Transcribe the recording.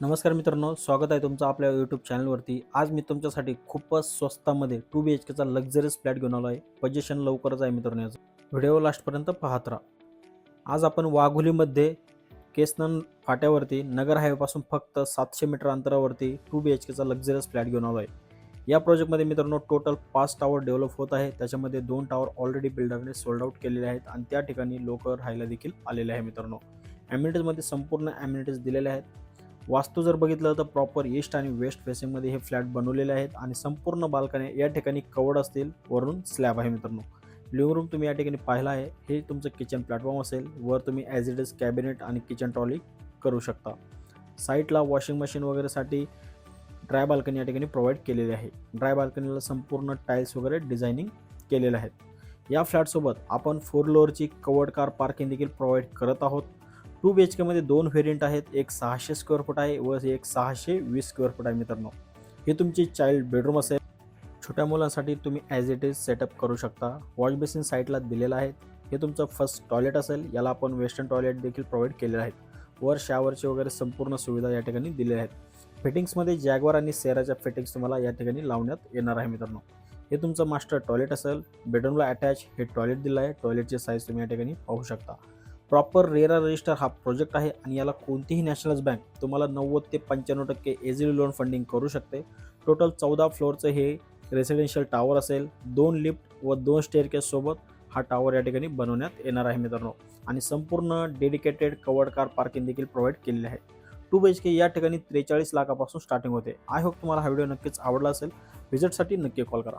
नमस्कार मित्रांनो स्वागत आहे तुमचं आपल्या यूट्यूब चॅनलवरती आज मी तुमच्यासाठी खूपच स्वस्तामध्ये टू बी एच केचा लक्झरियस फ्लॅट घेऊन आलो आहे पजेशन लवकरच आहे मित्रांनो याचं. व्हिडिओ लास्टपर्यंत पाहत राहा. आज आपण वाघोलीमध्ये केसनन फाट्यावरती नगर हायवेपासून फक्त सातशे मीटर अंतरावरती टू बी एच केचा लक्झरियस फ्लॅट घेऊन आलो आहे या प्रोजेक्टमध्ये मित्रांनो टोटल पाच टावर डेव्हलप होत आहे. त्याच्यामध्ये दोन टावर ऑलरेडी बिल्डरने सोल्ड आउट केलेले आहेत आणि त्या ठिकाणी लोक राहायला देखील आलेले आहे मित्रांनो. ॲम्युनिटीजमध्ये संपूर्ण ॲम्युनिटीज दिलेले आहेत. वास्तू जर बघितलं तर प्रॉपर ईस्ट आणि वेस्ट फेसिंगमध्ये हे फ्लॅट बनवलेले आहेत आणि संपूर्ण बाल्कने या ठिकाणी कवर्ड असतील वरून स्लॅब आहे मित्रांनो. लिव्हिंग रूम तुम्ही या ठिकाणी पाहिला आहे. हे तुमचं किचन प्लॅटफॉर्म असेल. वर तुम्ही ॲज इट इज कॅबिनेट आणि किचन ट्रॉली करू शकता. साईटला वॉशिंग मशीन वगैरेसाठी ड्राय बाल्कनी या ठिकाणी प्रोव्हाइड केलेली आहे. ड्राय बाल्कनीला संपूर्ण टाईल्स वगैरे डिझायनिंग केलेले आहेत. या फ्लॅटसोबत आपण फोर लोअरची कवर्ड कार पार्किंग देखील प्रोव्हाइड करत आहोत. टू बी एच केमध्ये दोन व्हेरियंट आहेत. एक सहाशे स्क्वेअर फूट आहे व एक सहाशे वीस स्क्वेअर फूट आहे मित्रांनो. हे तुमची चाइल्ड बेडरूम असेल. छोट्या मुलांसाठी तुम्ही ॲज इट इज सेटअप करू शकता. वॉश बेसिन साईडला दिलेलं आहे. हे तुमचं फर्स्ट टॉयलेट असेल. याला आपण वेस्टर्न टॉयलेट देखील प्रोव्हाइड केलेले आहेत वर शॉवरचे वगैरे संपूर्ण सुविधा या ठिकाणी दिलेल्या आहेत. फिटिंग्समध्ये जॅगवार आणि सेराच्या फिटिंग्स तुम्हाला या ठिकाणी लावण्यात येणार आहे मित्रांनो. हे तुमचं मास्टर टॉयलेट असेल. बेडरूमला अटॅच हे टॉयलेट दिलं आहे. टॉयलेटची साईज तुम्ही या ठिकाणी पाहू शकता. प्रॉपर रेरा रजिस्टर हा प्रोजेक्ट आहे आणि याला कोणतीही नॅशनलाइज बँक तुम्हाला नव्वद ते पंच्याण्णव टक्के एझिली लोन फंडिंग करू शकते. टोटल चौदा फ्लोअरचं हे रेसिडेन्शियल टावर असेल. दोन लिफ्ट व दोन स्टेअरकेससोबत हा टावर या ठिकाणी बनवण्यात येणार आहे मित्रांनो. आणि संपूर्ण डेडिकेटेड कवर्ड कार पार्किंग देखील प्रोव्हाइड केलेले आहे. टू बी एच के या ठिकाणी त्रेचाळीस लाखापासून स्टार्टिंग होते. आय होप तुम्हाला हा व्हिडिओ नक्कीच आवडला असेल. व्हिजिटसाठी नक्की कॉल करा.